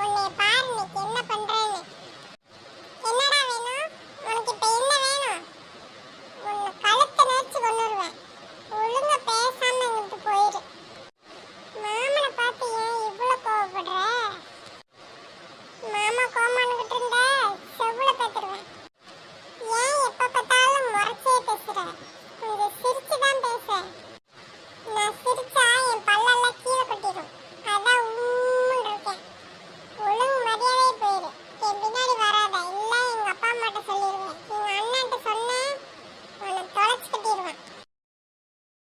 உன்னை பார் இன்னைக்கு என்ன பண்றேன்னு.